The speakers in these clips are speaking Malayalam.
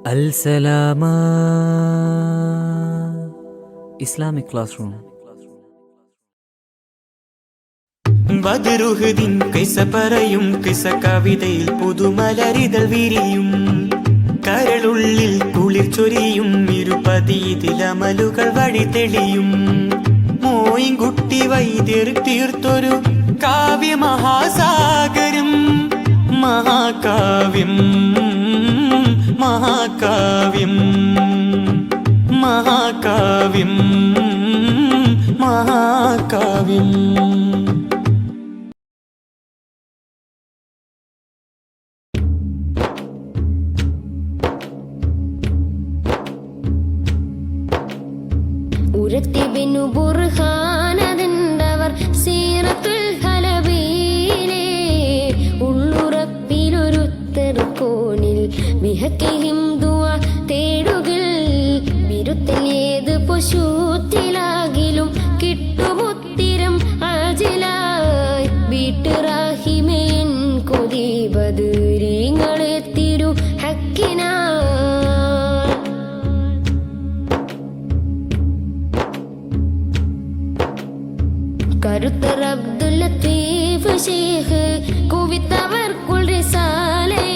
السلام ഇസ്ലാമിക് ക്ലാസ് റൂം ബദറുഹദിൻ കിസ പറയും കിസ കവിതയിൽ പുതുമലരിതൾ വിരിയും കരളുള്ളിൽ കുളിർ ചൊരിയും ഇരുപതിയിലമലുകൾ വഴി തെളിയും മോയിൻകുട്ടി വൈദ്യർ തീർത്തൊരു കാവ്യ മഹാസാഗരം മഹാകാവ്യം മഹാകാവ്യം മഹാകാവ്യം മഹാകാവ്യം. ഉരത്തിബിനു ഉള്ളുറപ്പിലൊരുത്തർ കോണിൽ മിഹക്കെ തേടുകിൽ വിരുത്തൻ ഏത് പശുത്തിലാകിലും കിട്ടുമുത്തിരം അജിലായി. വീട്ടുറാഹിമേൻ കൊതിബത് രീങ്ങളെ തിരു ഹക്കിനാ കരുത്തർ അബ്ദുല്ല ലത്തീഫ് ഷേഖ് കുവിത്തവർക്കുൾ റിസാലയിൽ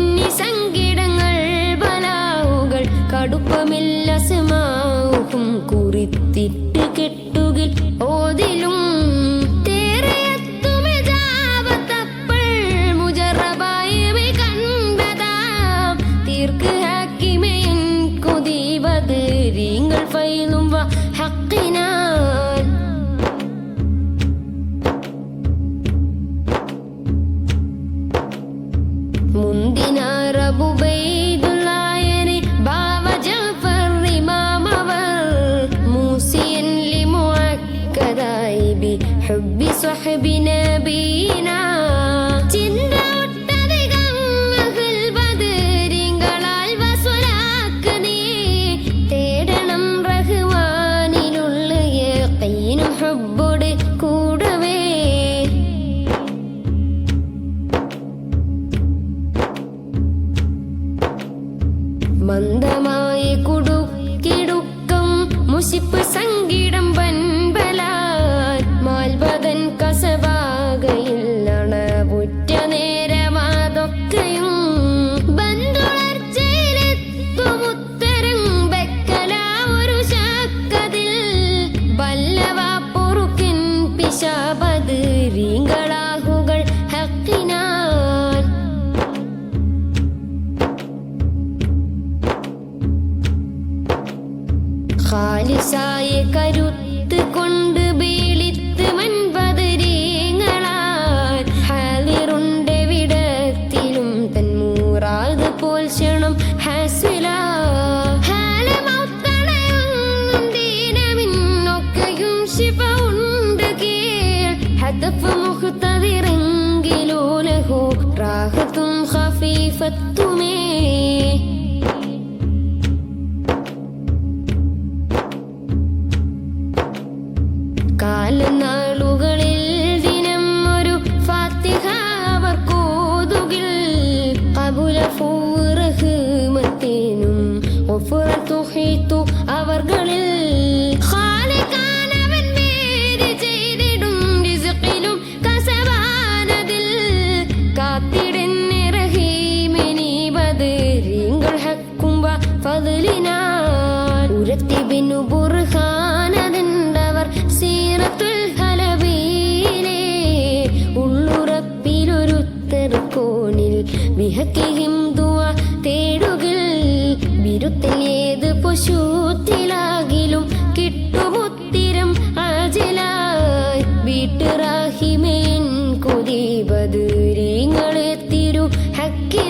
ഉന്നി സങ്കിടങ്ങൾ ബലാവുകൾ കടുപ്പമില്ല സമാവും കുറിത്തിട്ട് കെട്ടുകിൽ ഓതിലും ഹുബ്ബോട് കൂടവേ. മന്ദമായ കുടുക്കിടുക്കം മുഷിപ്പ് സങ്കീടം ഖാലിസായ കരുത്ത് കൊണ്ട് ബീളിത്ത് മൻപതരീങ്ങളാൽ ഹാലിറുണ്ട് വിടത്തിലും പോൽ ക്ഷണം ഹാസ്വില. മുഖ്തതിറെങ്കിലോ ലഹു റാഹത്തും ഖഫീഫത്തുമേ കാലനാളുകളിൽ ദിനം ഒരു ഫാത്തിഹ അവർ കോതുകിൽ കബുല അവർകളിൽ ബിഹക്കിഹിം ദുആ തേടുകിൽ ബിരുത്തിൽ ഏത് പശുത്തിലാകിലും കിട്ടുമുത്തിരം അജലായി വീട്ടുറാഹിമേൻ കൊതിപത് തിരു ഹക്കി